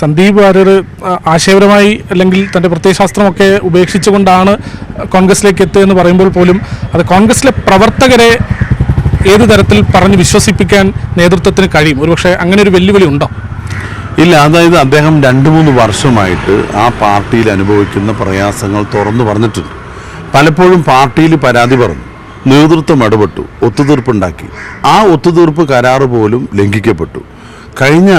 സന്ദീപ് വാര്യർ ആശയപരമായി അല്ലെങ്കിൽ തന്റെ പ്രത്യയശാസ്ത്രമൊക്കെ ഉപേക്ഷിച്ചുകൊണ്ടാണ് കോൺഗ്രസിലേക്ക് എന്ന് പറയുമ്പോൾ പോലും അത് കോൺഗ്രസിലെ പ്രവർത്തകരെ ഏത് തരത്തിൽ പറഞ്ഞ് വിശ്വസിപ്പിക്കാൻ നേതൃത്വത്തിന് കഴിയും? ഒരുപക്ഷെ അങ്ങനെ ഒരു വെല്ലുവിളി ഉണ്ടോ? ഇല്ല അതായത് അദ്ദേഹം രണ്ട് മൂന്ന് വർഷമായിട്ട് ആ പാർട്ടിയിൽ അനുഭവിക്കുന്ന പ്രയാസങ്ങൾ തുറന്നു പറഞ്ഞിട്ടുണ്ട്. പലപ്പോഴും പാർട്ടിയിൽ പരാതി പറഞ്ഞു നേതൃത്വം ഇടപെട്ടു ഒത്തുതീർപ്പുണ്ടാക്കി. ആ ഒത്തുതീർപ്പ് കരാറ് പോലും ലംഘിക്കപ്പെട്ടു. കഴിഞ്ഞ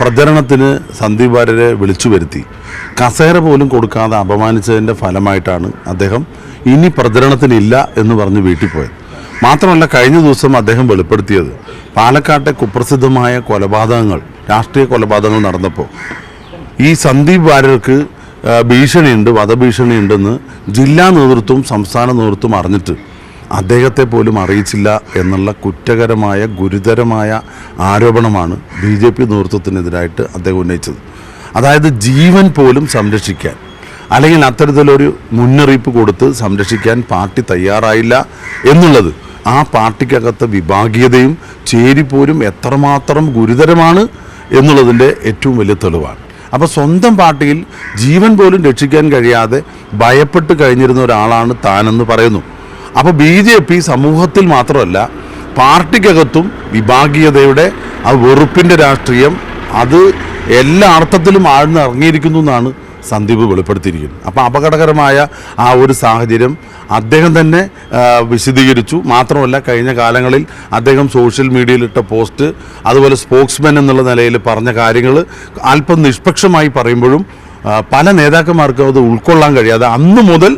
പ്രചരണത്തിന് സന്ദീപ് വിളിച്ചു വരുത്തി. കസേര പോലും കൊടുക്കാതെ അപമാനിച്ചതിന്റെ ഫലമായിട്ടാണ് അദ്ദേഹം ഇനി പ്രചരണത്തിനില്ല എന്ന് പറഞ്ഞ് വീട്ടിൽ പോയത്. മാത്രമല്ല കഴിഞ്ഞ ദിവസം അദ്ദേഹം വെളിപ്പെടുത്തിയത് പാലക്കാട്ടെ കുപ്രസിദ്ധമായ കൊലപാതകങ്ങൾ രാഷ്ട്രീയ കൊലപാതകങ്ങൾ നടന്നപ്പോൾ ഈ സന്ദീപ് വാര്യർക്ക് ഭീഷണിയുണ്ട് വധഭീഷണിയുണ്ടെന്ന് ജില്ലാ നേതൃത്വവും സംസ്ഥാന നേതൃത്വവും അറിഞ്ഞിട്ട് അദ്ദേഹത്തെ പോലും അറിയിച്ചില്ല എന്നുള്ള കുറ്റകരമായ ഗുരുതരമായ ആരോപണമാണ് ബി ജെ പി നേതൃത്വത്തിനെതിരായിട്ട് അദ്ദേഹം ഉന്നയിച്ചത്. അതായത് ജീവൻ പോലും സംരക്ഷിക്കാൻ അല്ലെങ്കിൽ അത്തരത്തിലൊരു മുന്നറിയിപ്പ് കൊടുത്ത് സംരക്ഷിക്കാൻ പാർട്ടി തയ്യാറായില്ല എന്നുള്ളത് ആ പാർട്ടിക്കകത്തെ വിഭാഗീയതയും ചേരിപ്പോരും എത്രമാത്രം ഗുരുതരമാണ് എന്നുള്ളതിന്റെ ഏറ്റവും വലിയ തെളിവാണ്. അപ്പോൾ സ്വന്തം പാർട്ടിയിൽ ജീവൻ പോലും രക്ഷിക്കാൻ കഴിയാതെ ഭയപ്പെട്ട് കഴിഞ്ഞിരുന്ന ഒരാളാണ് താനെന്ന് പറയുന്നു. അപ്പോൾ ബി ജെ പി സമൂഹത്തിൽ മാത്രമല്ല പാർട്ടിക്കകത്തും വിഭാഗീയതയുടെ ആ വെറുപ്പിന്റെ രാഷ്ട്രീയം അത് എല്ലാ അർത്ഥത്തിലും ആഴ്ന്ന് ഇറങ്ങിയിരിക്കുന്നു എന്നാണ് സന്ദീപ് വെളിപ്പെടുത്തിയിരിക്കുന്നത്. അപ്പോൾ അപകടകരമായ ആ ഒരു സാഹചര്യം അദ്ദേഹം തന്നെ വിശദീകരിച്ചു. മാത്രമല്ല കഴിഞ്ഞ കാലങ്ങളിൽ അദ്ദേഹം സോഷ്യൽ മീഡിയയിലിട്ട പോസ്റ്റ് അതുപോലെ സ്പോക്സ്മാൻ എന്നുള്ള നിലയിൽ പറഞ്ഞ കാര്യങ്ങൾ അല്പം നിഷ്പക്ഷമായി പറയുമ്പോഴും പല നേതാക്കന്മാർക്കും അത് ഉൾക്കൊള്ളാൻ കഴിയാതെ അന്ന് മുതൽ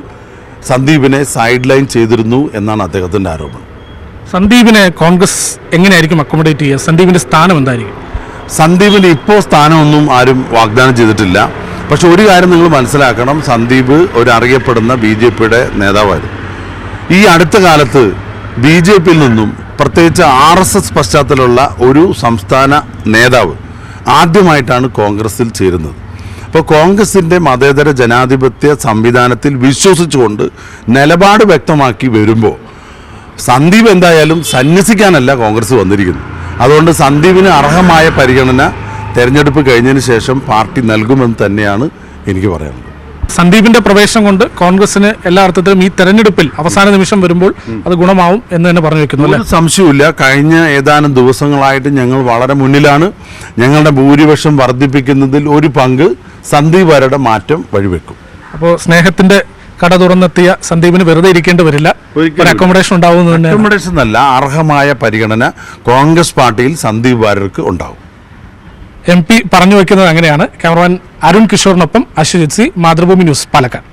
സന്ദീപിനെ സൈഡ് ലൈൻ ചെയ്തിരുന്നു എന്നാണ് അദ്ദേഹത്തിന്റെ ആരോപണം. സന്ദീപിനെ കോൺഗ്രസ് എങ്ങനെയായിരിക്കും അക്കോമഡേറ്റ് ചെയ്യുക? സന്ദീപിന്റെ സ്ഥാനം എന്തായിരിക്കും? സന്ദീപിന് ഇപ്പോൾ സ്ഥാനമൊന്നും ആരും വാഗ്ദാനം ചെയ്തിട്ടില്ല. പക്ഷെ ഒരു കാര്യം നിങ്ങൾ മനസ്സിലാക്കണം. സന്ദീപ് ഒരു അറിയപ്പെടുന്ന ബി ജെ പിയുടെ നേതാവായിരുന്നു. ഈ അടുത്ത കാലത്ത് ബി ജെ പിയിൽ നിന്നും പ്രത്യേകിച്ച് ആർ എസ് എസ് പശ്ചാത്തലമുള്ള ഒരു സംസ്ഥാന നേതാവ് ആദ്യമായിട്ടാണ് കോൺഗ്രസിൽ ചേരുന്നത്. അപ്പോൾ കോൺഗ്രസിന്റെ മതേതര ജനാധിപത്യ സംവിധാനത്തിൽ വിശ്വസിച്ചുകൊണ്ട് നിലപാട് വ്യക്തമാക്കി വരുമ്പോൾ സന്ദീപ് എന്തായാലും സന്യസിക്കാനല്ല കോൺഗ്രസ് വന്നിരിക്കുന്നത്. അതുകൊണ്ട് സന്ദീപിന് അർഹമായ പരിഗണന തെരഞ്ഞെടുപ്പ് കഴിഞ്ഞതിന് ശേഷം പാർട്ടി നൽകുമെന്ന് തന്നെയാണ് എനിക്ക് പറയാനുള്ളത്. സന്ദീപിന്റെ പ്രവേശനം കൊണ്ട് കോൺഗ്രസിന് എല്ലാ അർത്ഥത്തിലും ഈ തെരഞ്ഞെടുപ്പിൽ അവസാന നിമിഷം വരുമ്പോൾ അത് ഗുണമാവും എന്ന് തന്നെ പറഞ്ഞു വെക്കുന്നു അല്ലേ? സംശയമില്ല കഴിഞ്ഞ ഏതാനും ദിവസങ്ങളായിട്ട് ഞങ്ങൾ വളരെ മുന്നിലാണ്. ഞങ്ങളുടെ ഭൂരിപക്ഷം വർദ്ധിപ്പിക്കുന്നതിൽ ഒരു പങ്ക് സന്ദീപ് വാര്യയുടെ മാറ്റം വഴിവെക്കും. അപ്പോൾ സ്നേഹത്തിന്റെ കട തുറന്നെത്തിയ സന്ദീപിന് വെറുതെ ഇരിക്കേണ്ടി വരില്ല. ഒരു അക്കോമഡേഷൻ ഉണ്ടാവുമെന്ന് അക്കോമഡേഷൻ എന്നല്ല അർഹമായ പരിഗണന കോൺഗ്രസ് പാർട്ടിയിൽ സന്ദീപ് വാര്യർക്ക് ഉണ്ടാവും. എം പി പറഞ്ഞു വെക്കുന്നത് അങ്ങനെയാണ്. ക്യാമറമാൻ അരുൺ കിഷോറിനൊപ്പം അശ്വജിത് സി മാതൃഭൂമി ന്യൂസ് പാലക്കാട്.